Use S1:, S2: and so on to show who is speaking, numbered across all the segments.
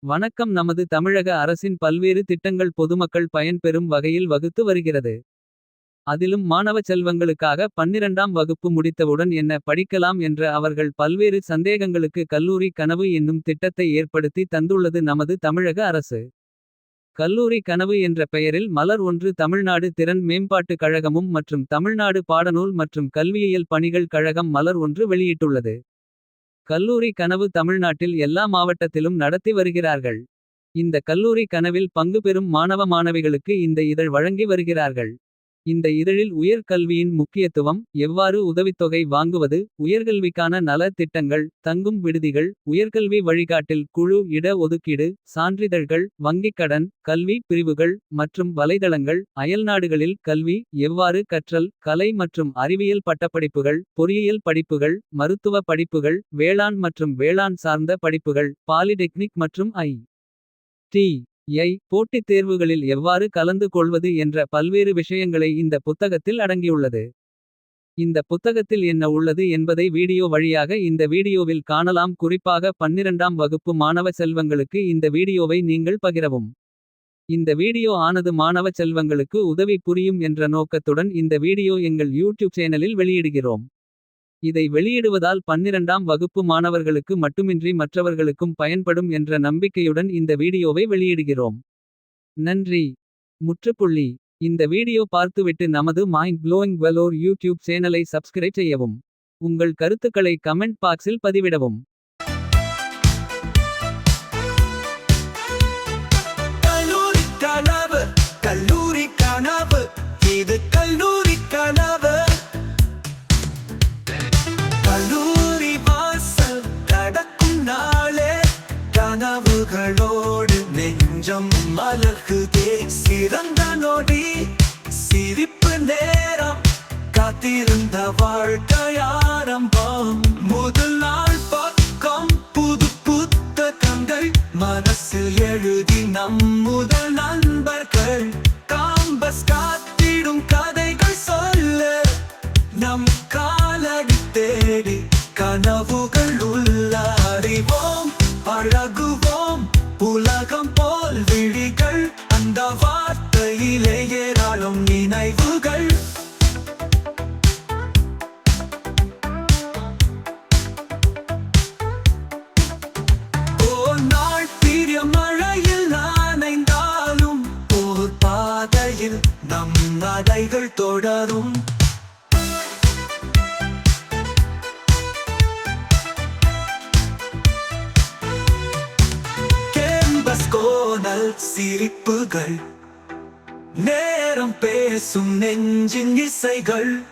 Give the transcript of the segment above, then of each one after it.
S1: வணக்கம் நமது தமிழக அரசின் பல்வேறு திட்டங்கள் பொதுமக்கள் பயன்பெறும் வகையில் வகுத்து வருகிறது. அதிலும் மாணவ செல்வங்களுக்காக பன்னிரண்டாம் வகுப்பு முடித்தவுடன் என்ன படிக்கலாம் என்ற அவர்கள் பல்வேறு சந்தேகங்களுக்கு கல்லூரி கனவு என்னும் திட்டத்தை ஏற்படுத்தி தந்துள்ளது நமது தமிழக அரசு. கல்லூரி கனவு என்ற பெயரில் மலர் ஒன்று தமிழ்நாடு திறன் மேம்பாட்டு கழகமும் மற்றும் தமிழ்நாடு பாடநூல் மற்றும் கல்வியியல் பணிகள் கழகம் மலர் ஒன்று வெளியிட்டுள்ளது. கல்லூரி கனவு தமிழ்நாட்டில் எல்லா மாவட்டத்திலும் நடத்தி வருகிறார்கள். இந்த கல்லூரி கனவில் பங்கு பெறும் மாணவ மாணவிகளுக்கு இந்த இதழ் வழங்கி வருகிறார்கள். இந்த இதழில் உயர் கல்வியின் முக்கியத்துவம் எவ்வாறு உதவித்தொகை வாங்குவது. உயர்கல்விக்கான நல திட்டங்கள் தங்கும் விடுதிகள். உயர்கல்வி வழிகாட்டில் குழு இட ஒதுக்கீடு சான்றிதழ்கள். வங்கிக் கடன் கல்வி பிரிவுகள் மற்றும் வலைதளங்கள். அயல்நாடுகளில் கல்வி எவ்வாறு கற்றல் கலை மற்றும் அறிவியல் பட்டப்படிப்புகள். பொறியியல் படிப்புகள் மருத்துவ படிப்புகள் வேளாண் மற்றும் வேளாண் சார்ந்த படிப்புகள். பாலிடெக்னிக் மற்றும் ஐ. டி. ஐ போட்டித் தேர்வுகளில் எவ்வாறு கலந்து கொள்வது என்ற பல்வேறு விஷயங்களை இந்த புத்தகத்தில் அடங்கியுள்ளது. இந்த புத்தகத்தில் என்ன உள்ளது என்பதை வீடியோ வழியாக இந்த வீடியோவில் காணலாம் குறிப்பாக பன்னிரண்டாம் வகுப்பு மாணவ செல்வங்களுக்கு இந்த வீடியோவை நீங்கள் பகிரவும். இந்த வீடியோ ஆனது மாணவ செல்வங்களுக்கு உதவி புரியும் என்ற நோக்கத்துடன் இந்த வீடியோ எங்கள் யூடியூப் சேனலில் வெளியிடுகிறோம். இதை வெளியிடுவதால் பன்னிரண்டாம் வகுப்பு மாணவர்களுக்கு மட்டுமின்றி மற்றவர்களுக்கும் பயன்படும் என்ற நம்பிக்கையுடன் இந்த வீடியோவை வெளியிடுகிறோம். நன்றி. முற்றுப்புள்ளி இந்த வீடியோ பார்த்துவிட்டு நமது மைண்ட் ப்ளோயிங் வெலோர் யூடியூப் சேனலை சப்ஸ்கிரைப் செய்யவும். உங்கள் கருத்துக்களை கமெண்ட் பாக்ஸில் பதிவிடவும்.
S2: கல்லூரி கனவு இது பிறந்த நொடி சிரிப்பு நேரம் காத்திருந்த வாழ்க்கை ஆரம்பம். முதல் நாள் பக்கம் புது புத்தகங்கள் மனசில் எழுதி நம் முதல் நண்பர்கள். காம்பஸ் காத்திடும் கதைகள் சொல்ல நம் காலடி தேடி கனவுகள் உள்ள அறிவோம். பழகுவோம் சிரிப்புகள் நேரம் பேசும் நெஞ்சின் இசைகள்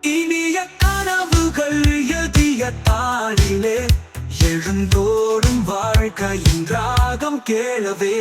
S2: இனிய கனவுகள் எதிய தாளிலே எழுந்தோடும் வாழ்க்கையின் ராகம் கேளவே.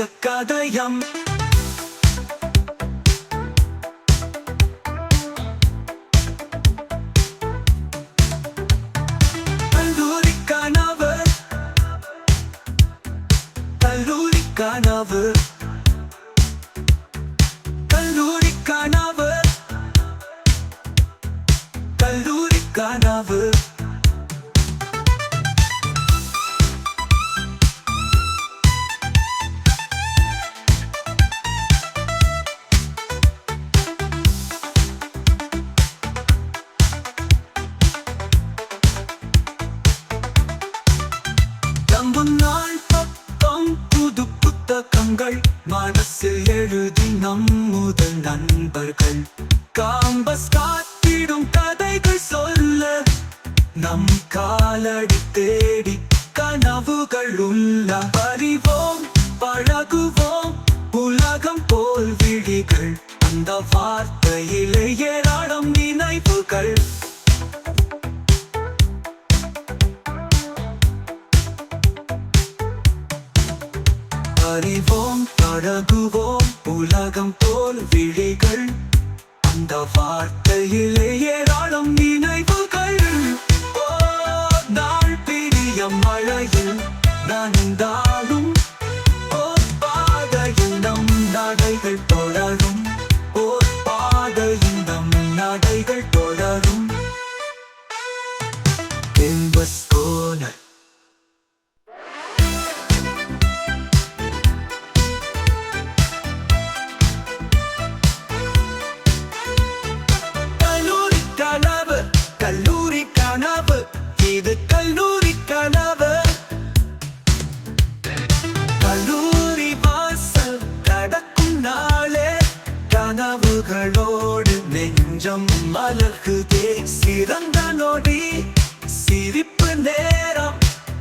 S2: நிஜ கதயம். கல்லூரி கனவு கல்லூரி கனவு கல்லூரி கனவு கதைகள் காம்பஸ் காத்திடும் கதைகள் சொல்ல நம் காலடி தேடி கனவுகள் உள்ள அறிவோம் பழகுவோம். உலகம் போல் விழிகள் அந்த வார்த்தையிலே ஏராளம் நினைவுகள். அறிவோம் பழகுவோம். உலகம் போல் விழிகள் அந்த வார்த்தையிலே ஏராளம் நீ நெஞ்சம் மலர்குதே சிறந்த நொடி சிரிப்பு நேரம்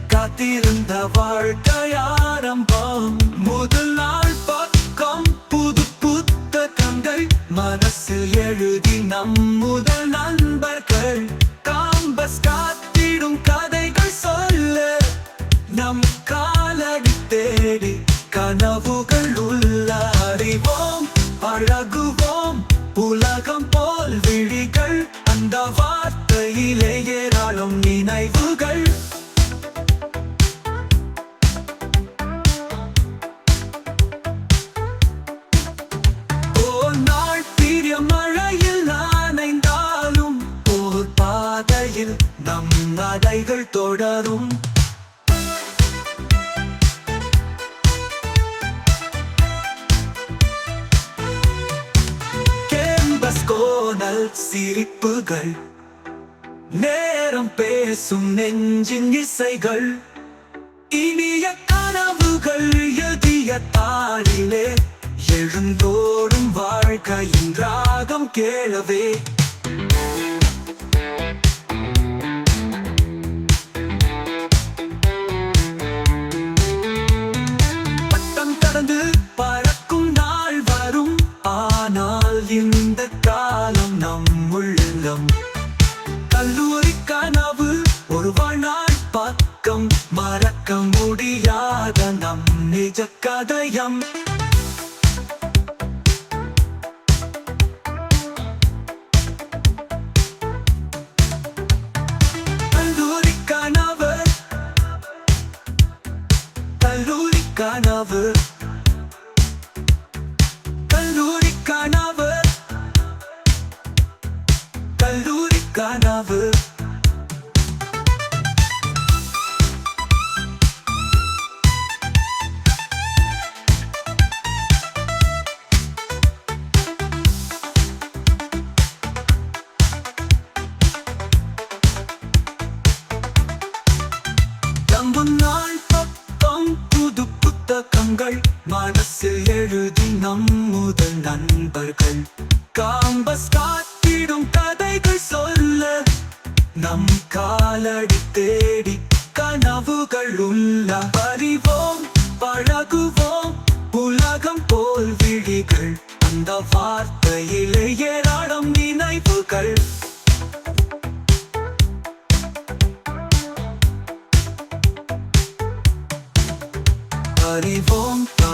S2: காத்திருந்த வாழ்க்கை ஆரம்பம். முதல் நாள் பக்கம் புது புத்தகங்கள் மனசில் எழுதி நம் முதல் நண்பர்கள். காம்பஸ் காத்திடும் கதைகள் சொல்ல நம் காலடி தேடி கனவுகள் உள்ள அறிவோம் பழகுவோம் உலகம் போல் விழிகள் அந்த வார்த்தையிலே ஏராளம் நினைவுகள். ஓர் நாள் பிரிய நம் நடைகள் தொடரும். சிரிப்புகள் நேரம் பேசும் நெஞ்சின் இசைகள் இனிய கனவுகள் எதிய தாளிலே எழுந்தோடும் வாழ்க்கையின் ராகம் கேளவே. கதயம். கல்லூரி கனவு கல்லூரி கனவு கல்லூரி கனவு நம் காலடி தேடி கனவுகள் உள்ள அறிவோம் பழகுவோம். உலகம் போல் விழிகள் அந்த வார்த்தையிலே ஏராளம் நினைவுகள். அறிவோம்